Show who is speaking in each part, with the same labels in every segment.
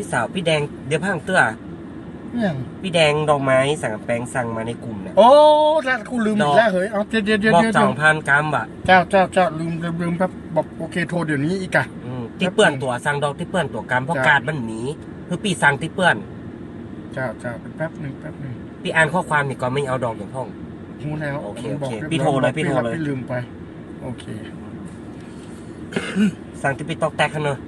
Speaker 1: พี่สาวพี่แดงเดี๋ยวพังเตื้อ
Speaker 2: เนี่ย
Speaker 1: พี่แดงดอกไม้สั่งแปลงสั่งมาในกลุ่มเนี่ย
Speaker 2: โอ้แล้วกูลืมอีกแล้วเฮ้ยเอาเดี๋ยวเดี๋ยวเดี๋ยว
Speaker 1: บอก
Speaker 2: เดี๋ยว
Speaker 1: สองพันกรัมว่ะ
Speaker 2: เจ้าเจ้าเจ้าลืมลืมลืมแป๊บบอกโอเคโทรเดี๋ยวนี้อีกอะ
Speaker 1: อืมที่เปื้อนตัวสั่งดอกที่เปื้อนตัวกรัมเพราะ
Speaker 2: จ้ะ
Speaker 1: การดมันหนีคือปีสั่งที่เปื้อน
Speaker 2: เจ้าเจ้าแป๊บหนึ่งแป๊บหนึ่ง
Speaker 1: พี่อ่านข้อความนี่ก็ไม่เอาดอกอย่างห้อง
Speaker 2: รู้แล้ว
Speaker 1: โอเค
Speaker 2: มันบก
Speaker 1: โอเค
Speaker 2: รีบ
Speaker 1: พี่โทรเลย
Speaker 2: บอก
Speaker 1: พี่โทรเลย
Speaker 2: พี่ลืมไป โอเค
Speaker 1: สั่งที่พี่ตอกแตกกันเนอะ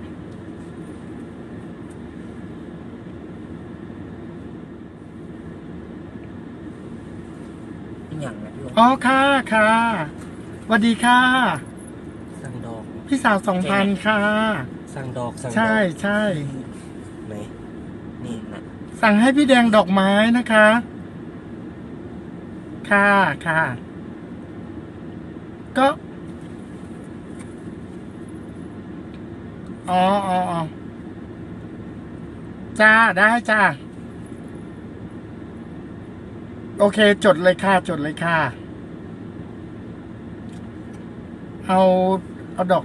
Speaker 3: อย่างนะพี่
Speaker 2: อ๋อค่ะค่ะสวัสดีค่ะ
Speaker 1: สั่งดอก
Speaker 2: พี่สาวสองพันค่ะ
Speaker 1: สั่งดอกสั่งดอก
Speaker 2: ใช่ใช่
Speaker 1: ไหนนี่นะ
Speaker 2: สั่งให้พี่แดงดอกไม้นะคะ ค่ะค่ะ ก็อ๋ออ๋ออ๋อจ้า ได้จ้า โอเค จดเลยค่ะจดเลยค่ะ เอาเอาดอก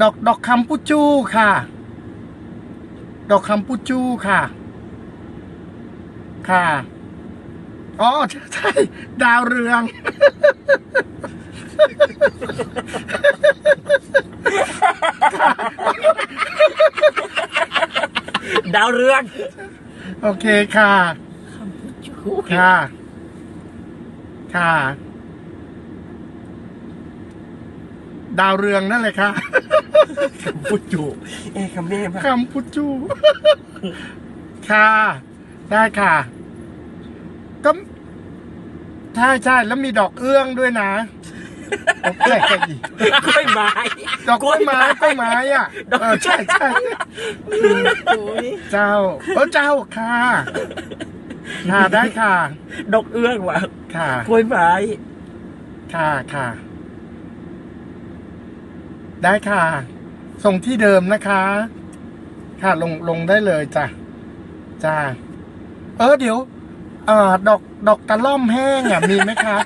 Speaker 2: ดอกดอกคำปุจูค่ะ ดอกคำปุจูค่ะ ค่ะอ๋อใช่ใช่ดาวเรือง
Speaker 1: ดาวเรือง
Speaker 2: โอเคค่ะ ค่ะ ค่ะ ดาวเรืองนั่นเลยค่ะ
Speaker 1: คำพูดจูเอ้คำนี้มา
Speaker 2: คำพุจูค่ะ ได้ค่ะ ก็ใช่ใช่แล้วมีดอกเอื้องด้วยนะ โอเคก็ดี
Speaker 1: กล้วยไม้
Speaker 2: ดอกกล้วยไม้กล้วยไม้อะเออใช่ใช่เจ้าเออเจ้าค่ะค่ะได้ค่ะ
Speaker 1: ดอกเอื้องว่ะ
Speaker 2: ค่ะ
Speaker 1: กล้วยไม้
Speaker 2: ค่ะค่ะ ได้ค่ะ ส่งที่เดิมนะคะ ค่ะลงลงได้เลยจ้ะจ้าเออเดี๋ยวเอ่อดอกดอกตะล่อมแห้งอะมีไหมคะ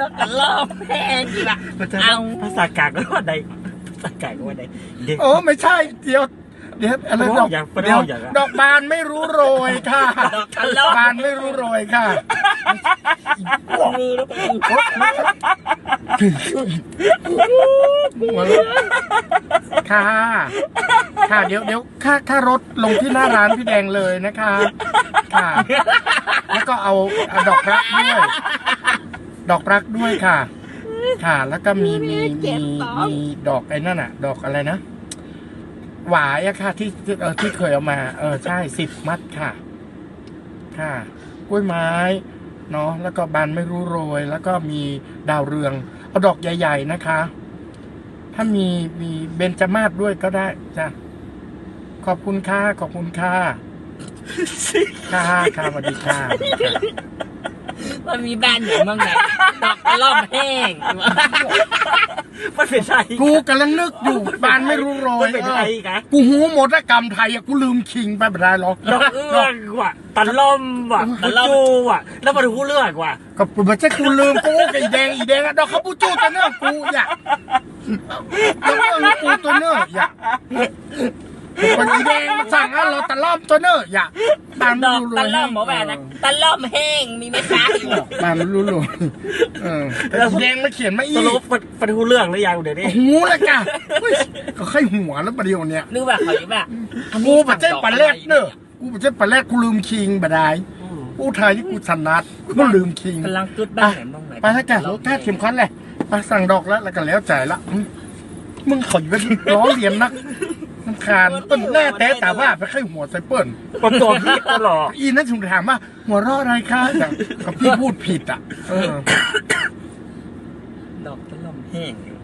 Speaker 3: ดอกกระลอกแห้งจีบะ
Speaker 1: มันจะ
Speaker 3: เอา
Speaker 1: ภาษากลางก็ว่าใดภาษากลางก็ว่าใดเด็ก
Speaker 2: โอ้ไม่ใช่ เดี๋ยว เดี๋ยวอะไร
Speaker 1: ปะ
Speaker 2: ด
Speaker 1: โร
Speaker 2: อก
Speaker 1: คอย่างปะโรค
Speaker 2: เดี๋ยว
Speaker 1: อย่างอะ
Speaker 2: ดอกบานไม่รู้โรยค่ะ
Speaker 3: ดอกกระลอก
Speaker 2: บานไม่รู้โรยค่ะ
Speaker 3: มือแล้วเป็น
Speaker 2: หัวเราะค่ะ ค่ะเดี๋ยวเดี๋ยวค่าค่ารถลงที่หน้าร้านพี่แดงเลยนะคะ ค่ะ แล้วก็เอาเอาดอกรักด้วย ดอกรักด้วยค่ะ ค่ะ แล้วก็มีมีมีมีดอกไอ้นั่นอะ ดอกอะไรนะหวายอะค่ะ ที่ที่เออที่เคยเอามา เออใช่สิบมัดค่ะ ค่ะกล้วยไม้เนาะแล้วก็บานไม่รู้โรย แล้วก็มีดาวเรือง เอาดอกใหญ่ ๆนะคะ ถ้ามีมีเบญจมาศด้วยก็ได้จ้ะขอบคุณค่ะขอบคุณค่ะค่ะค่ะสวัสดีค่ะ
Speaker 3: มันมีบ้านอยู่เมืองไหนดอกกระลอกแห้ง
Speaker 1: มันเป็นไทย
Speaker 2: กูกำลังนึกอยู่บานไม่รู้โร
Speaker 1: มั
Speaker 2: ย
Speaker 1: นเป็น
Speaker 2: เอ
Speaker 1: ไท
Speaker 2: อย
Speaker 1: กะ
Speaker 2: กูหูหมดอะกรรมไทยอะกูลืมคิงไปไม่ได้หรอก
Speaker 1: ดอกเอื้องว่ะตะล่อมว่ะตะจูว่ะ แล้วมันหูเลือกว่ะ
Speaker 2: กับกูไม่ใช่กูลืมกูกับอีแดงอีแดงอะดอกข้าวปูจูตัวเนื้อกูอย่าดอกเอื้องกูตัวเนื้ออย่า คนอีแดงมาสั่งอะเราตะล่อมตัวเนื้ออย่าบาน
Speaker 3: ด
Speaker 2: ไม่
Speaker 3: อก
Speaker 2: รู้โร
Speaker 3: ตะ
Speaker 2: ย
Speaker 3: ล่อมหมอแบนนะตะล่อมแห้งมีไหมคะ
Speaker 2: บานไม่รู้โรยเอออีแดงมาเขียนมา
Speaker 1: ส
Speaker 2: อี
Speaker 1: รุปมันมันหูเรื่องหรือยังเดี๋ยวนี้
Speaker 2: หูเลยจ้ะเฮ้ยก็ค่อยหัวแล้วประเดี๋ยวเนี้ย
Speaker 3: นึกว่าเขาอยู่แบบ
Speaker 2: กูประเทศปลาแรกเนอะกูประเทศปลาแรกกูลืมคิงบดาย
Speaker 1: อืม
Speaker 2: กูไทยที่กูสนัดกูลืมคิง
Speaker 3: กำลังกึดบ้านไหนบ้างไหน
Speaker 2: ไปแล้วจ้ะรถแท้เข็มขัดเลยไปสั่งดอกแล้วแล้วก็แล้วใจละอืมมึงขออยู่เป็นล้อเลียนนัก น้ำคาญเปิ้นแน่แต่แต่ว่าไปค่อยหัวใส่เปิ้น
Speaker 1: ปรตัวพี่ตลอด
Speaker 2: อีนั่นถึงถามว่า หัวเรอดอะไรคะอย่างกับพี่พูดผิดอะเออ
Speaker 3: ดอกตะล่อมแห้งอยู่